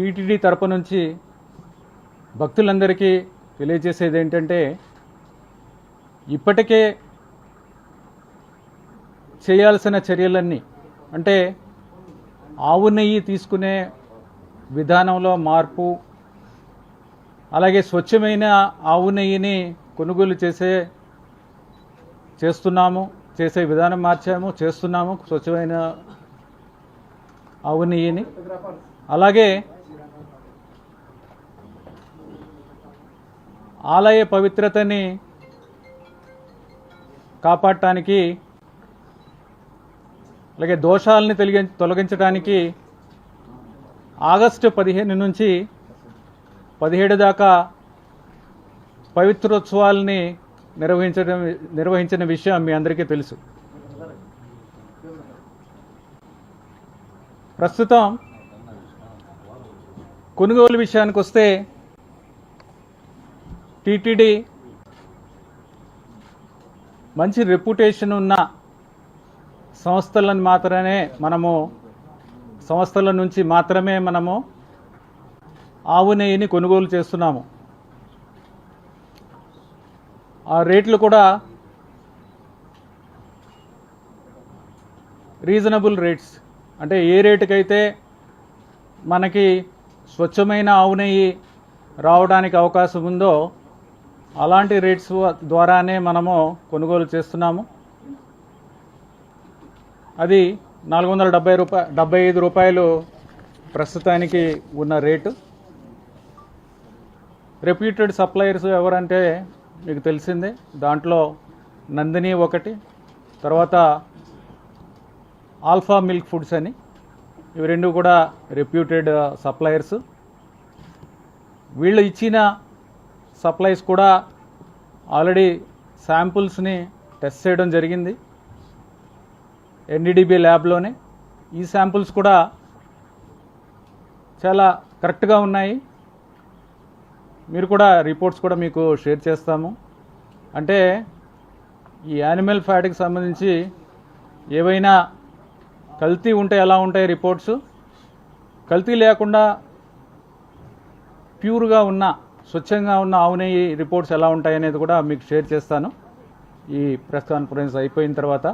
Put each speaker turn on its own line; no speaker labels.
TTD తరపు నుంచి భక్తులందరికీ తెలియజేసేది ఏంటంటే ఇప్పటికే చేయాల్సిన చర్యలన్నీ అంటే ఆవు నెయ్యి తీసుకునే విధానంలో మార్పు అలాగే స్వచ్ఛమైన ఆవు నెయ్యిని కొనుగోలు చేసే చేస్తున్నాము చేసే విధానం మార్చాము చేస్తున్నాము స్వచ్ఛమైన ఆవు నెయ్యిని. అలాగే ఆలయ పవిత్రతని కాపాడటానికి అలాగే దోషాలని తొలగి తొలగించడానికి ఆగస్టు పదిహేను నుంచి పదిహేడు దాకా పవిత్రోత్సవాల్ని నిర్వహించడం నిర్వహించిన విషయం మీ అందరికీ తెలుసు. ప్రస్తుతం కొనుగోలు విషయానికి వస్తే టీటీడీ. మంచి రెప్యుటేషన్ ఉన్న సంస్థలను మాత్రమే మనము సంస్థల నుంచి మాత్రమే మనము ఆవు నెయ్యిని కొనుగోలు చేస్తున్నాము. ఆ రేట్లు కూడా రీజనబుల్ రేట్స్ అంటే ఏ రేటుకైతే మనకి స్వచ్ఛమైన ఆవు నెయ్యి రావడానికి అవకాశం ఉందో అలాంటి రేట్స్ ద్వారానే మనము కొనుగోలు చేస్తున్నాము. అది నాలుగు వందల డెబ్బై రూపాయ డెబ్బై ఐదు రూపాయలు ప్రస్తుతానికి ఉన్న రేటు రెప్యూటెడ్ సప్లయర్స్ ఎవరంటే మీకు తెలిసిందే దాంట్లో నందిని ఒకటి తర్వాత ఆల్ఫా మిల్క్ ఫుడ్స్ అని. ఇవి రెండు కూడా రెప్యూటెడ్ సప్లయర్స్ వీళ్ళు ఇచ్చిన సప్లైస్ కూడా ఆల్రెడీ శాంపుల్స్ని టెస్ట్ చేయడం జరిగింది ఎన్డీడీబీ ల్యాబ్లోనే. ఈ శాంపుల్స్ కూడా చాలా కరెక్ట్గా ఉన్నాయి. మీరు కూడా రిపోర్ట్స్ కూడా మీకు షేర్ చేస్తాము. అంటే ఈ యానిమల్ ఫ్యాట్కి సంబంధించి ఏవైనా కల్తీ ఉంటే ఎలా ఉంటాయి రిపోర్ట్స్? కల్తీ లేకుండా ప్యూర్గా ఉన్న స్వచ్ఛంగా ఉన్న ఆవునే రిపోర్ట్స్ ఎలా ఉంటాయనేది కూడా మీకు షేర్ చేస్తాను. ఈ ప్రెస్ కాన్ఫరెన్స్ అయిపోయిన తర్వాత